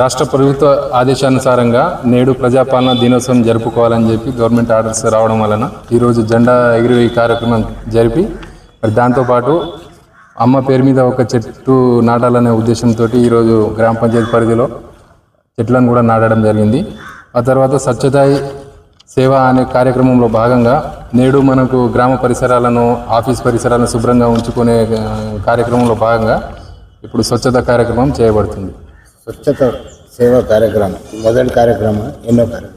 రాష్ట్ర ప్రభుత్వ ఆదేశానుసారంగా నేడు ప్రజాపాలన దినోత్సవం జరుపుకోవాలని చెప్పి గవర్నమెంట్ ఆర్డర్స్ రావడం వలన ఈరోజు జెండా ఎగిరి కార్యక్రమం జరిపి మరి దాంతోపాటు అమ్మ పేరు మీద ఒక చెట్టు నాటాలనే ఉద్దేశంతో ఈరోజు గ్రామ పంచాయతీ పరిధిలో చెట్లను కూడా నాటడం జరిగింది. ఆ తర్వాత స్వచ్ఛతాయి సేవ అనే కార్యక్రమంలో భాగంగా నేడు మనకు గ్రామ పరిసరాలను ఆఫీస్ పరిసరాలను శుభ్రంగా ఉంచుకునే కార్యక్రమంలో భాగంగా ఇప్పుడు స్వచ్ఛత కార్యక్రమం చేయబడుతుంది. స్వచ్ఛత సేవా కార్యక్రమం మొదటి కార్యక్రమం ఎన్నో కార్యక్రమం.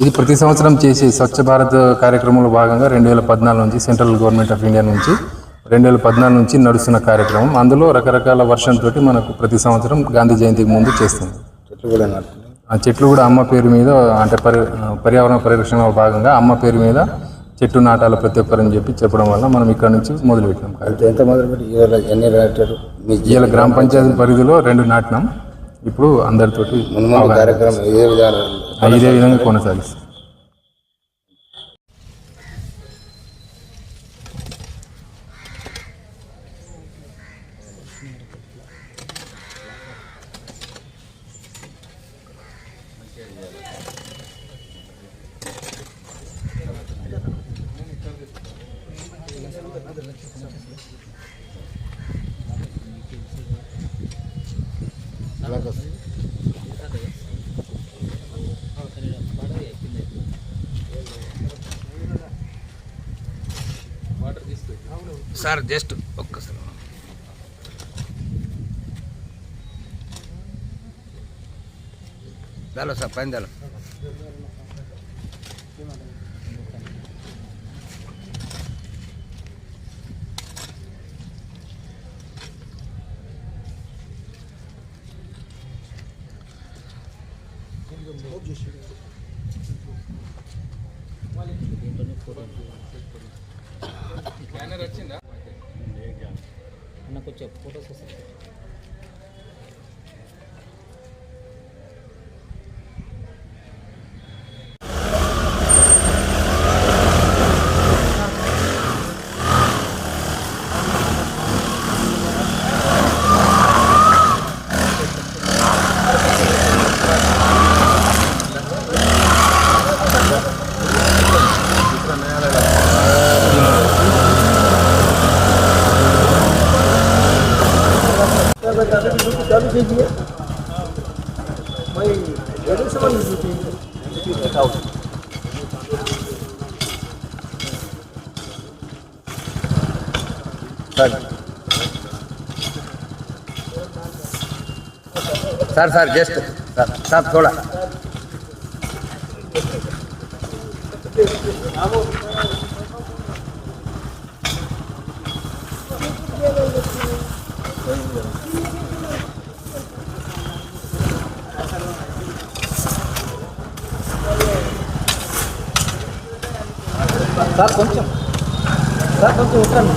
ఇది ప్రతి సంవత్సరం చేసే స్వచ్ఛ భారత్ కార్యక్రమంలో భాగంగా రెండు వేల పద్నాలుగు నుంచి సెంట్రల్ గవర్నమెంట్ ఆఫ్ ఇండియా నుంచి రెండు వేల పద్నాలుగు నుంచి నడుస్తున్న కార్యక్రమం. అందులో రకరకాల వర్షంతో మనకు ప్రతి సంవత్సరం గాంధీ జయంతికి ముందు చేస్తుంది. చెట్లు కూడా ఆ చెట్లు కూడా అమ్మ పేరు మీద అంటే పరి పర్యావరణ పరిరక్షణలో భాగంగా అమ్మ పేరు మీద చెట్టు నాటాల ప్రతి ఒక్కరని చెప్పి చెప్పడం వల్ల మనం ఇక్కడ నుంచి మొదలుపెట్టినాం అయితే ఎంత మొదలుపెట్టి ఎన్ని నాటారు? ఇవాళ గ్రామ పంచాయతీ పరిధిలో రెండు నాటినాం. ఇప్పుడు అందరితోటి కార్యక్రమం ఇదే విధానం. ఇదే విధంగా కొనసాగిస్తాం. సార్ జస్ట్ ఒక్కసారి. దాలో సార్ పైన దాలో. అన్న కొంచెం ఫోటోస్ వస్తాయి sir sir just sir sir थोड़ा। సార్ కొంచెం. సార్ కొంచెం ఉంటాను